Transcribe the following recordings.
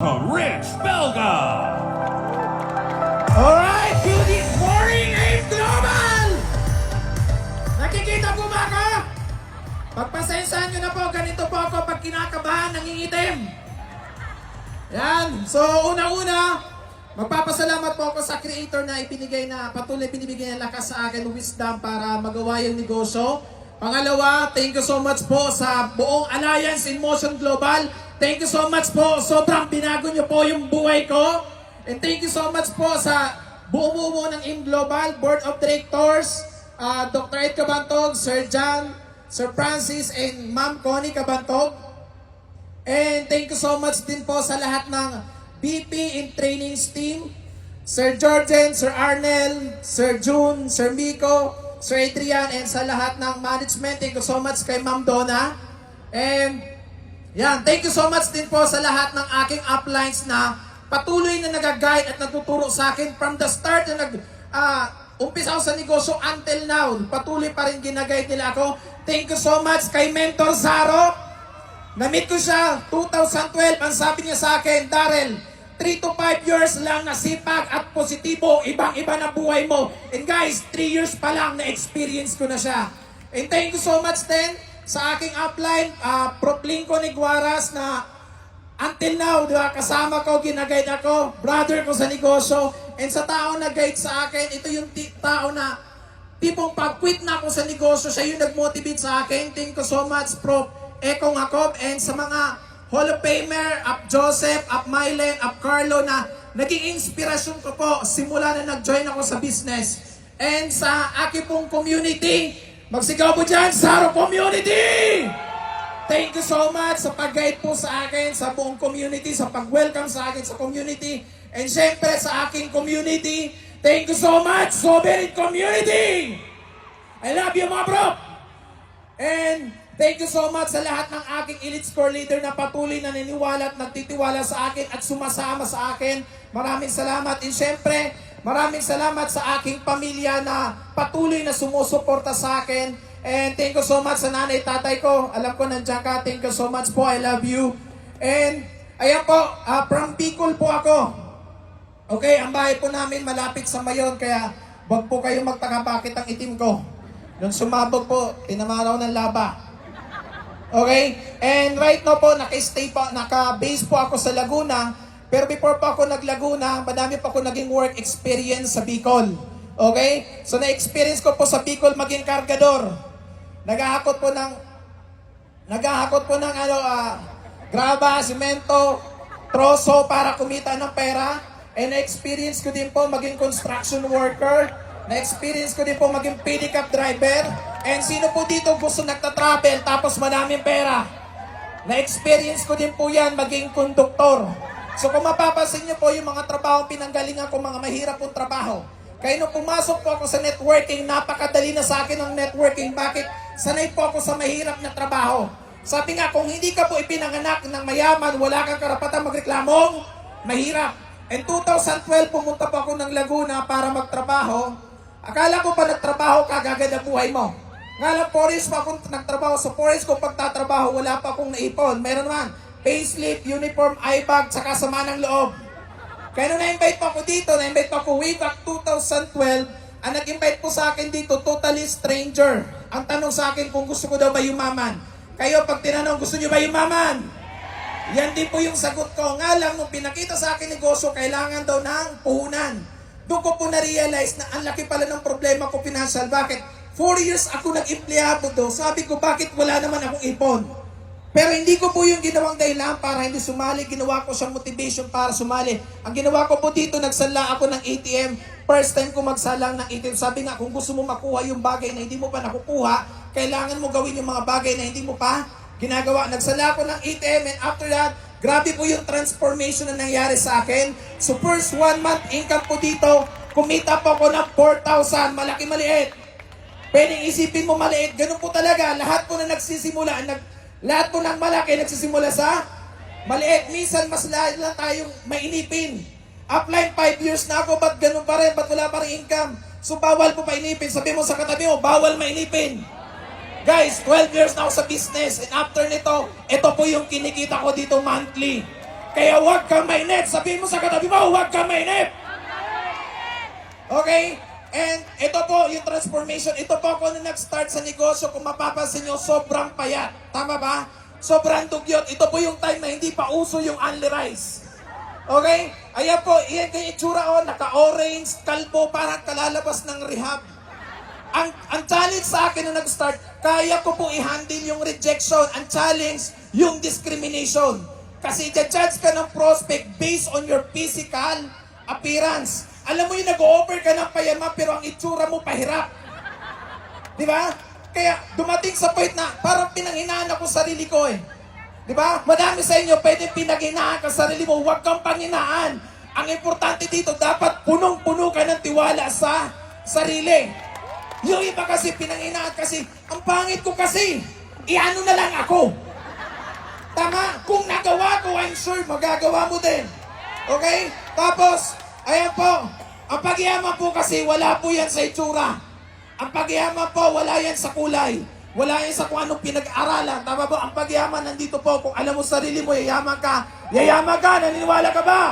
Rich Belga. Alright, good morning, AIM Global! Nakikita po ba ako? Pagpasensyahan nyo na po, ganito po ako pag kinakabahan, nangingitim. Yan, so una-una, magpapasalamat po ako sa creator na ibinigay na patuloy binibigay ng lakas sa akin, wisdom para magawa yung negosyo. Pangalawa, thank you so much po sa buong Alliance in Motion Global. Thank you so much po. Sobrang binago nyo po yung buhay ko. And thank you so much po sa buong buo ng IM Global, Board of Directors, uh, Dr. Ed Cabantog, Sir John, Sir Francis, and Ma'am Connie Cabantog. And thank you so much din po sa lahat ng BP in Trainings team. Sir Jordan, Sir Arnel, Sir June, Sir Miko, Sir Adrian, and sa lahat ng management. Thank you so much kay Ma'am Donna. And yan, thank you so much din po sa lahat ng aking uplines na patuloy na nag-guide at nagtuturo sa akin from the start na nag ah, umpisa ako sa negosyo until now. Patuloy pa rin ginaguide nila ako. Thank you so much kay Mentor Zaro. Na-meet ko siya 2012. Ang sabi niya sa akin, Darrell, 3 to 5 years lang na sipag at positibo, ibang-iba na buhay mo. And guys, 3 years pa lang na-experience ko na siya. And thank you so much din sa aking upline, uh, Prof. Lincoln Iguaras na until now, di kasama ko, ginaguide ako, brother ko sa negosyo, and sa tao na guide sa akin, ito yung tao na tipong pag-quit na ako sa negosyo, siya yung nag-motivate sa akin. Thank you so much, Prof. Ekong Jacob, and sa mga Hall of Famer, Up Joseph, Up Mylen, Up Carlo na naging inspirasyon ko po simula na nag-join ako sa business. And sa aking pong community, magsigaw po dyan, Saro Community! Thank you so much sa pag-guide po sa akin, sa buong community, sa pag-welcome sa akin sa community. And syempre sa aking community, thank you so much, Sovereign Community! I love you mga bro! And thank you so much sa lahat ng aking elite score leader na patuloy na naniniwala at nagtitiwala sa akin at sumasama sa akin. Maraming salamat. And syempre, maraming salamat sa aking pamilya na patuloy na sumusuporta sa akin. And thank you so much sa nanay, tatay ko. Alam ko nandiyan ka. Thank you so much po. I love you. And ayan po, ah, from Bicol po ako. Okay, ang bahay po namin malapit sa Mayon, kaya wag po kayong magtaka bakit ang itim ko. Nung sumabog po, tinamaraw ng laba. Okay? And right now po, naka-stay po, naka-base po ako sa Laguna. Pero before pa ako nag-Laguna, madami pa ako naging work experience sa Bicol. Okay? So na-experience ko po sa Bicol maging kargador. Naghahakot po ng naghahakot po ng ano, ah, graba, simento, troso para kumita ng pera. And na-experience ko din po maging construction worker. Na-experience ko din po maging pedicab driver. And sino po dito gusto nagta-travel tapos madaming pera? Na-experience ko din po yan maging konduktor. So kung mapapansin niyo po yung mga trabaho pinanggalingan ko, mga mahirap pong trabaho. Kaya nung pumasok po ako sa networking, napakadali na sa akin ang networking. Bakit? Sanay po ako sa mahirap na trabaho. Sabi nga, kung hindi ka po ipinanganak ng mayaman, wala kang karapatan magreklamong mahirap. And 2012, pumunta po ako ng Laguna para magtrabaho. Akala ko pa nagtrabaho ka, gaganda buhay mo. Nga lang, forest pa akong nagtrabaho. Sa forest ko pagtatrabaho, wala pa akong naipon. Meron naman, payslip, uniform, eye-bag, saka sama ng loob. Kaya nung na-invite pa ako dito, na-invite pa ako way back 2012, ang nag-invite po sa akin dito, totally stranger. Ang tanong sa akin kung gusto ko daw ba yumaman. Kayo, pag tinanong, gusto nyo ba yumaman? Yan din po yung sagot ko. Nga lang, nung pinakita sa akin negosyo, kailangan daw ng puhunan. Doon ko po na-realize na ang laki pala ng problema ko financial. Bakit? Four years ako nag-empleyado do. Sabi ko, bakit wala naman akong ipon? Pero hindi ko po yung ginawang dahilan para hindi sumali. Ginawa ko siyang motivation para sumali. Ang ginawa ko po dito, nagsala ako ng ATM. First time ko magsalang ng ATM. Sabi nga, kung gusto mo makuha yung bagay na hindi mo pa nakukuha, kailangan mo gawin yung mga bagay na hindi mo pa ginagawa. Nagsala ako ng ATM and after that, grabe po yung transformation na nangyari sa akin. So first one month income po dito, kumita po ako ng 4,000. Malaki maliit. Pwedeng isipin mo maliit, ganun po talaga. Lahat po na nagsisimula, nag, lahat po ng malaki nagsisimula sa maliit. Minsan mas lahat lang tayong mainipin. Upline 5 years na ako, ba't ganun pa rin? Ba't wala pa rin income? So bawal po mainipin. Sabi mo sa katabi mo, bawal mainipin. Guys, 12 years na ako sa business. And after nito, ito po yung kinikita ko dito monthly. Kaya huwag kang mainip. Sabihin mo sa katabi mo, huwag kang mainip. Okay? And ito po yung transformation. Ito po ako na nag-start sa negosyo. Kung mapapansin nyo, sobrang payat. Tama ba? Sobrang dugyot. Ito po yung time na hindi pa uso yung only rice. Okay? Ayan po, iyan kayo itsura o, naka-orange, kalbo, parang kalalabas ng rehab. Ang, ang challenge sa akin na nag-start, kaya ko po i-handle yung rejection. Ang challenge, yung discrimination. Kasi i-judge ka ng prospect based on your physical appearance. Alam mo yung nag-offer ka ng payama pero ang itsura mo pahirap. Di ba? Kaya dumating sa point na parang pinanghinaan ako sa sarili ko eh. Di ba? Madami sa inyo pwede pinanghinaan ka sa sarili mo. Huwag kang panghinaan. Ang importante dito, dapat punong-puno ka ng tiwala sa sarili. Yung iba kasi pinanghinaan kasi, ang pangit ko kasi, iano na lang ako. Tama? Kung nagawa ko, I'm sure magagawa mo din. Okay? Tapos, ayan po, ang pagyaman po kasi wala po yan sa itsura. Ang pagyaman po, wala yan sa kulay. Wala yan sa kung anong pinag-aralan. Tama po? Ang pagyaman nandito po, kung alam mo sarili mo, yayaman ka. Yayaman ka, naniniwala ka ba?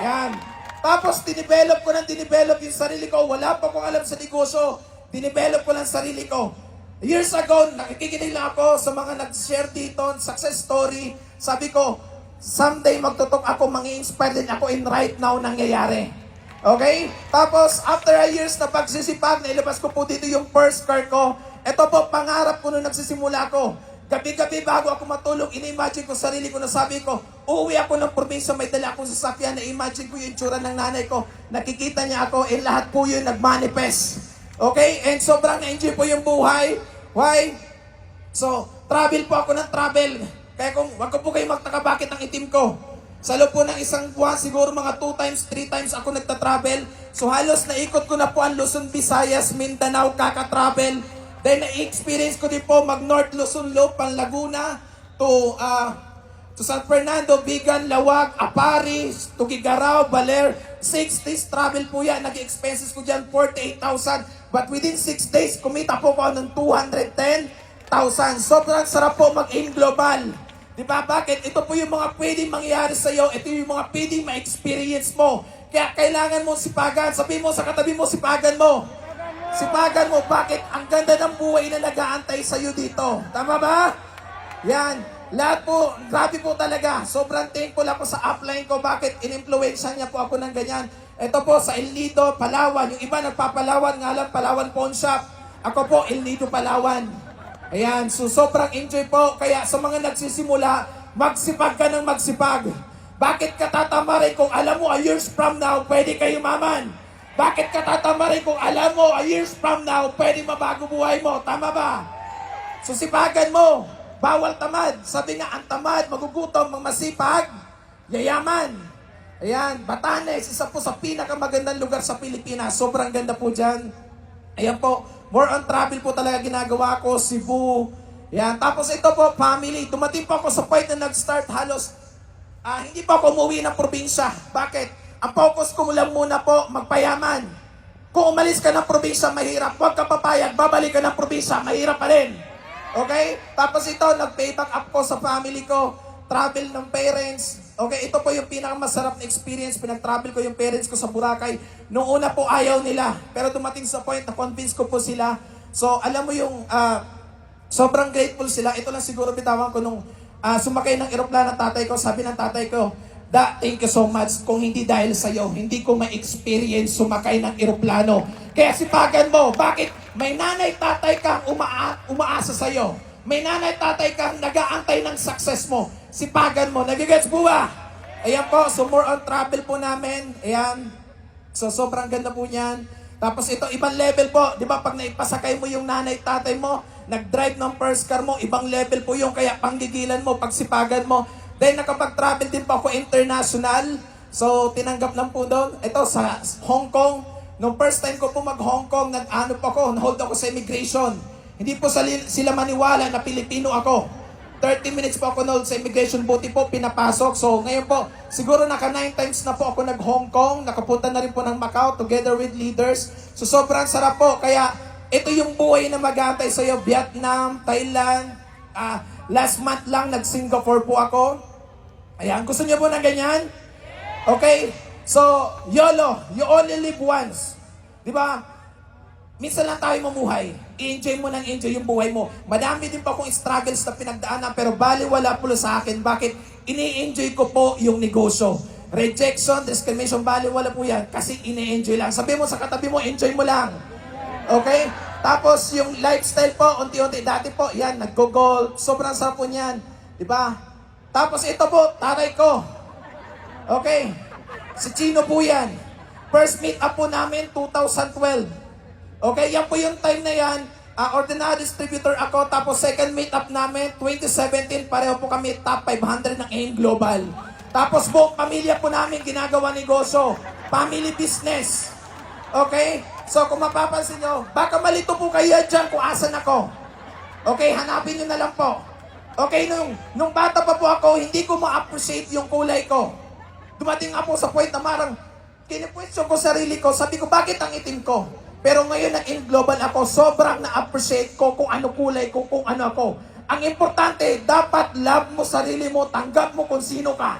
Yan. Tapos, dinevelop ko ng dinevelop yung sarili ko. Wala pa akong alam sa negosyo. Dinevelop ko lang sarili ko. Years ago, nakikinig lang ako sa mga nag-share dito, success story. Sabi ko, someday magtutok ako, mangi-inspire din ako in right now nangyayari. Okay? Tapos, after a years na pagsisipag, nailabas ko po dito yung first car ko. Ito po, pangarap ko nung nagsisimula ko. Gabi-gabi bago ako matulog, ini-imagine ko sarili ko na sabi ko, uuwi ako ng probinsya, may dala akong sasakyan, na-imagine ko yung tsura ng nanay ko, nakikita niya ako, and lahat po yun nag-manifest. Okay? And sobrang na-enjoy po yung buhay. Why? So, travel po ako ng travel. Kaya kung, wag ko po kayo magtaka bakit ang itim ko. Sa loob po ng isang buwan, siguro mga 2 times, 3 times ako nagta-travel. So halos naikot ko na po ang Luzon, Visayas, Mindanao, kaka-travel. Then na-experience ko din po mag-North Luzon, Lopan, Laguna, to uh, to San Fernando, Bigan, Lawag, Aparis, Tugigaraw, Baler. 6 days travel po yan. Nag-expenses ko dyan 48,000. But within 6 days, kumita po ko ng 210,000. Sobrang sarap po mag-aim global. Di ba? Bakit? Ito po yung mga pwedeng mangyari sa iyo. Ito yung mga pwedeng ma-experience mo. Kaya kailangan mo sipagan. Sabi mo sa katabi mo, sipagan mo. Sipagan mo. Bakit? Ang ganda ng buhay na nag-aantay sa iyo dito. Tama ba? Yan. Lahat po, grabe po talaga. Sobrang thankful ako sa upline ko. Bakit? In-influensya niya po ako ng ganyan. Ito po sa El Nido, Palawan. Yung iba nagpapalawan nga lang, Palawan Pawn Shop. Ako po, El Nido, Palawan. Ayan, so sobrang enjoy po. Kaya sa mga nagsisimula, magsipag ka ng magsipag. Bakit ka tatama rin kung alam mo a years from now, pwede kayo maman? Bakit ka tatama rin kung alam mo a years from now, pwede mabago buhay mo? Tama ba? So sipagan mo. Bawal tamad. Sabi nga, ang tamad, magugutom, ang masipag, yayaman. Ayan, Batanes, isa po sa pinakamagandang lugar sa Pilipinas. Sobrang ganda po dyan. Ayan po, more on travel po talaga ginagawa ko, Cebu. Yan. Tapos ito po, family. Dumating po ako sa point na nag-start halos, ah, hindi pa ako umuwi ng probinsya. Bakit? Ang focus ko lang muna po, magpayaman. Kung umalis ka ng probinsya, mahirap. Huwag ka papayag, babalik ka ng probinsya, mahirap pa rin. Okay? Tapos ito, nag-payback up ko sa family ko. Travel ng parents. Okay, ito po yung pinakamasarap na experience. Pinag-travel ko yung parents ko sa Boracay. Noong una po ayaw nila. Pero dumating sa point na convince ko po sila. So, alam mo yung ah, sobrang grateful sila. Ito lang siguro bitawan ko nung ah, sumakay ng eroplano tatay ko. Sabi ng tatay ko, Da, thank you so much. Kung hindi dahil sa'yo, hindi ko ma-experience sumakay ng eroplano. Kaya sipagan mo, bakit? May nanay tatay kang umaa umaasa sa'yo. May nanay tatay kang nag-aantay ng success mo. Sipagan mo. Nagigets po ba? Ayan po, so more on travel po namin. Ayan. So sobrang ganda po niyan. Tapos ito, ibang level po. Di ba pag naipasakay mo yung nanay tatay mo, nag-drive ng first car mo, ibang level po yung kaya panggigilan mo, pagsipagan mo. Then nakapag-travel din po ako international. So tinanggap lang po doon. Ito sa Hong Kong. Nung first time ko po mag-Hong Kong, nag-ano po ako, na-hold ako sa immigration. Hindi po sila maniwala na Pilipino ako. 30 minutes po ako na sa immigration, buti po pinapasok. So ngayon po, siguro naka 9 times na po ako nag-Hong Kong, nakapunta na rin po ng Macau together with leaders. So sobrang sarap po. Kaya ito yung buhay na mag-aantay sa'yo. Vietnam, Thailand, ah, last month lang nag-Singapore po ako. Ayan, gusto niyo po ng ganyan? Okay? So, YOLO, you only live once. Di ba? Minsan lang tayo mamuhay. I-enjoy mo ng enjoy yung buhay mo. Madami din pa akong struggles na pinagdaanan pero bali wala po sa akin. Bakit? Ini-enjoy ko po yung negosyo. Rejection, discrimination, bali wala po yan. Kasi ini-enjoy lang. Sabi mo sa katabi mo, enjoy mo lang. Okay? Tapos yung lifestyle po, unti-unti. Dati po, yan, nag-goal. Sobrang sarap po niyan. Di ba? Tapos ito po, tatay ko. Okay. Si Chino po yan. First meet up po namin, 2012. Okay, yan po yung time na yan. Ah, ordinary distributor ako. Tapos second meet up namin, 2017. Pareho po kami top 500 ng AIM Global. Tapos buong pamilya po namin ginagawa negosyo. Family business. Okay? So kung mapapansin nyo, baka malito po kayo dyan kung asan ako. Okay, hanapin nyo na lang po. Okay, nung, nung bata pa po ako, hindi ko ma-appreciate yung kulay ko. Dumating nga po sa point na marang kinipwestiyon ko sarili ko. Sabi ko, bakit ang itim ko? Pero ngayon na in global ako, sobrang na-appreciate ko kung ano kulay ko, kung ano ako. Ang importante, dapat love mo sarili mo, tanggap mo kung sino ka.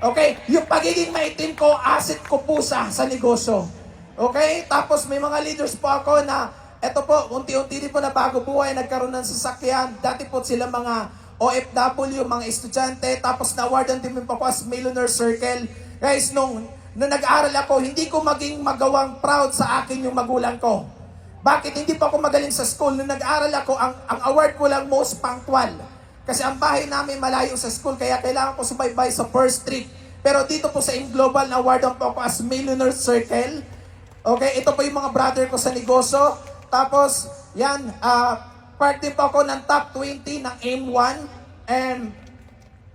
Okay? Yung pagiging maitim ko, asset ko po sa, sa negosyo. Okay? Tapos may mga leaders po ako na, eto po, unti-unti din po na bago buhay, nagkaroon ng sasakyan. Dati po sila mga OFW, mga estudyante, tapos na-awardan din po ako as Millionaire Circle. Guys, nung, nung nag-aaral ako, hindi ko maging magawang proud sa akin yung magulang ko. Bakit hindi pa ako magaling sa school? Nung nag-aaral ako, ang, ang award ko lang most punctual. Kasi ang bahay namin malayo sa school, kaya kailangan ko subaybay sa first trip. Pero dito po sa Global, na-awardan po ako as Millionaire Circle. Okay, ito po yung mga brother ko sa negosyo. Tapos, yan, ah, part din po ako ng top 20 ng AIM1 and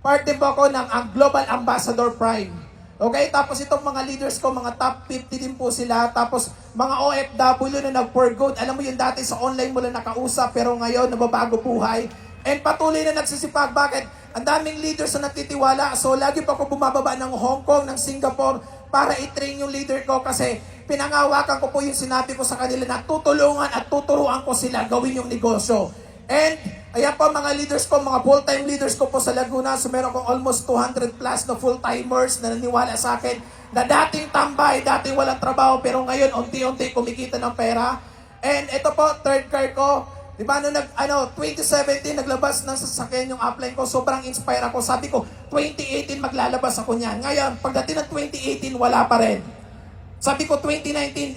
part din po ako ng ang Global Ambassador Prime. Okay, tapos itong mga leaders ko, mga top 50 din po sila. Tapos mga OFW na nag for good. Alam mo yung dati sa online mo lang nakausap, pero ngayon nababago buhay. And patuloy na nagsisipag. Bakit? Ang daming leaders na nagtitiwala. So lagi pa ako bumababa ng Hong Kong, ng Singapore, para i-train yung leader ko kasi pinangawakan ko po yung sinabi ko sa kanila na tutulungan at tuturuan ko sila gawin yung negosyo. And ayan po mga leaders ko, mga full-time leaders ko po sa Laguna. So meron kong almost 200 plus na full-timers na naniwala sa akin na dating tambay, dating walang trabaho, pero ngayon unti-unti kumikita ng pera. And ito po, third car ko, Di ba, nung nag, ano, 2017, naglabas ng sasakyan yung upline ko, sobrang inspire ako. Sabi ko, 2018 maglalabas ako niyan. Ngayon, pagdating ng 2018, wala pa rin. Sabi ko, 2019,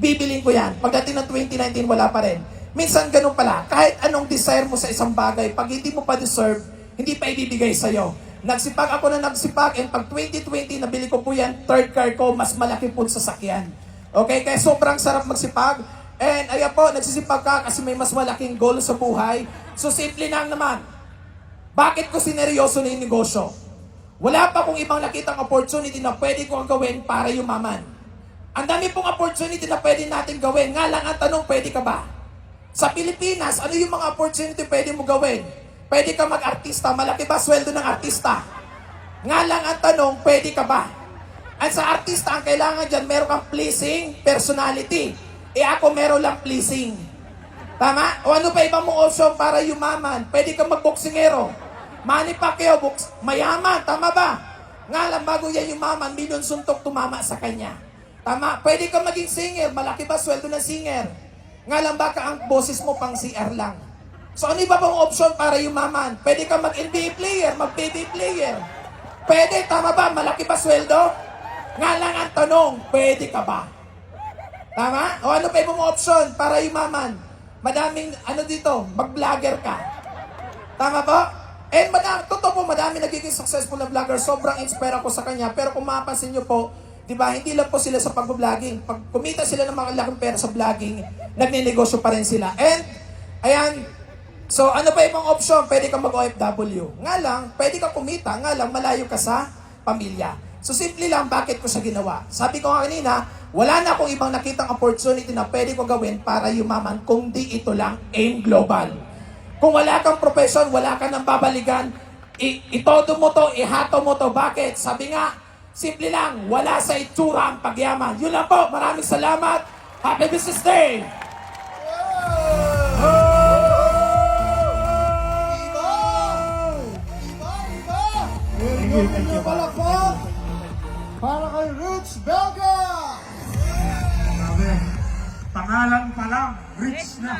bibiling ko yan. Pagdating ng 2019, wala pa rin. Minsan ganun pala, kahit anong desire mo sa isang bagay, pag hindi mo pa deserve, hindi pa ibibigay sa'yo. Nagsipag ako na nagsipag, and pag 2020, nabili ko po yan, third car ko, mas malaki po sa sakyan. Okay, kaya sobrang sarap magsipag. And ayan po, nagsisipag ka kasi may mas malaking goal sa buhay. So simple lang naman. Bakit ko sineryoso na yung negosyo? Wala pa kong ibang nakitang opportunity na pwede kong gawin para yumaman. Ang dami pong opportunity na pwede natin gawin. Nga lang ang tanong, pwede ka ba? Sa Pilipinas, ano yung mga opportunity pwede mo gawin? Pwede ka mag-artista. Malaki ba sweldo ng artista? Nga lang ang tanong, pwede ka ba? At sa artista, ang kailangan dyan, meron kang pleasing personality. Eh ako meron lang pleasing. Tama? O ano pa ibang mong option para yumaman? Pwede kang magboksingero. Manny Pacquiao, box, mayaman. Tama ba? Nga lang, bago yan yumaman, milyon suntok tumama sa kanya. Tama? Pwede kang maging singer. Malaki ba sweldo ng singer? Nga lang, baka ang boses mo pang CR lang. So ano iba pang option para yumaman? Pwede kang mag-NBA player, mag-PB player. Pwede, tama ba? Malaki ba sweldo? Nga lang ang tanong, pwede ka ba? Tama? O ano pa ibang option para yumaman? Madaming, ano dito, mag-vlogger ka. Tama po? And madami, totoo po, madami nagiging successful na vlogger. Sobrang inspire ako sa kanya. Pero kung mapapansin nyo po, di ba, hindi lang po sila sa pag-vlogging. Pag kumita sila ng mga laking pera sa vlogging, nagnenegosyo pa rin sila. And, ayan, so ano pa ibang option? Pwede kang mag-OFW. Nga lang, pwede ka kumita. Nga lang, malayo ka sa pamilya. So simple lang, bakit ko siya ginawa? Sabi ko nga kanina, wala na akong ibang nakitang opportunity na pwede ko gawin para yumaman kung di ito lang AIM Global. Kung wala kang profession, wala ka nang babaligan, itodo mo to, ihato mo to. Bakit? Sabi nga, simple lang, wala sa itsura ang pagyaman. Yun lang po, maraming salamat. Happy Business Day! Thank you. Palakpak para kay Rich Belga! Grabe. Pangalan pa lang, rich na.